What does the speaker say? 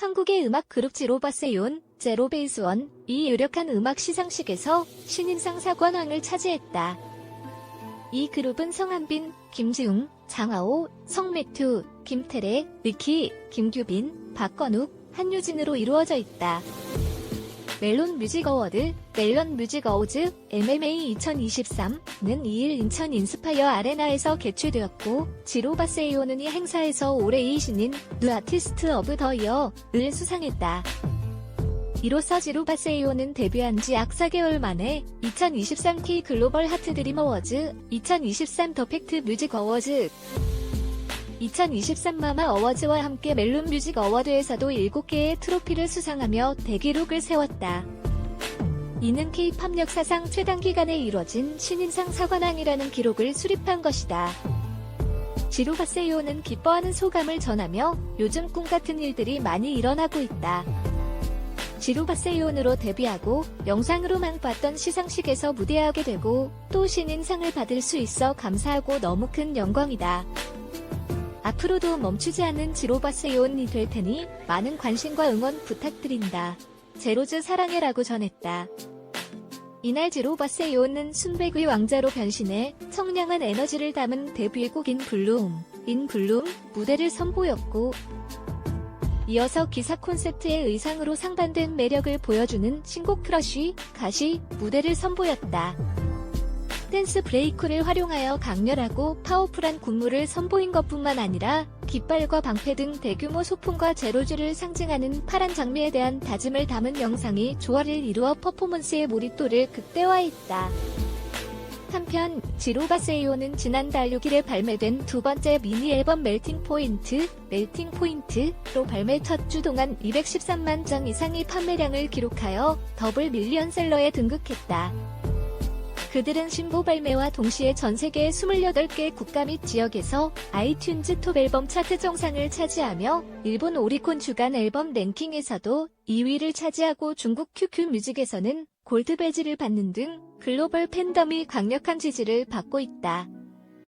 한국의 음악 그룹 지로바세온, 제로베이스원, 이 유력한 음악 시상식에서 신인상 사관왕을 차지했다. 이 그룹은 성한빈, 김지웅, 장하오, 성매튜, 김태래, 리키, 김규빈, 박건욱, 한유진으로 이루어져 있다. 멜론 뮤직 어워드, 멜론 뮤직 어워즈, MMA 2023는 2일 인천 인스파이어 아레나에서 개최되었고, 지로바세이오는 이 행사에서 올해의 신인, 누 아티스트 오브 더 이어를 수상했다. 이로써 지로바세이오는 데뷔한 지 약 4개월 만에 2023K 글로벌 하트 드림 어워즈, 2023 더 팩트 뮤직 어워즈, 2023 마마 어워즈와 함께 멜론 뮤직 어워드에서도 7개의 트로피를 수상하며 대기록을 세웠다. 이는 K-팝 역사상 최단 기간에 이뤄진 신인상 사관왕이라는 기록을 수립한 것이다. 지로바세이오는 기뻐하는 소감을 전하며 요즘 꿈 같은 일들이 많이 일어나고 있다. 지로바세이온으로 데뷔하고 영상으로만 봤던 시상식에서 무대하게 되고 또 신인상을 받을 수 있어 감사하고 너무 큰 영광이다. 앞으로도 멈추지 않는 지로바세이온이 될 테니 많은 관심과 응원 부탁드린다. 제로즈 사랑해라고 전했다. 이날 지로바세이온은 순백의 왕자로 변신해 청량한 에너지를 담은 데뷔곡 인 블룸, 인 블룸 무대를 선보였고 이어서 기사 콘셉트의 의상으로 상반된 매력을 보여주는 신곡 크러쉬, 가시, 무대를 선보였다. 댄스 브레이크를 활용하여 강렬하고 파워풀한 군무를 선보인 것뿐만 아니라 깃발과 방패 등 대규모 소품과 제로즈를 상징하는 파란 장미에 대한 다짐을 담은 영상이 조화를 이루어 퍼포먼스의 몰입도를 극대화했다. 한편 지로바세이오는 지난달 6일에 발매된 두 번째 미니 앨범 멜팅 포인트, 멜팅 포인트로 발매 첫 주 동안 213만 장 이상의 판매량을 기록하여 더블 밀리언셀러에 등극했다. 그들은 신보 발매와 동시에 전 세계 28개 국가 및 지역에서 아이튠즈 톱 앨범 차트 정상을 차지하며 일본 오리콘 주간 앨범 랭킹에서도 2위를 차지하고 중국 QQ 뮤직에서는 골드 배지를 받는 등 글로벌 팬덤이 강력한 지지를 받고 있다.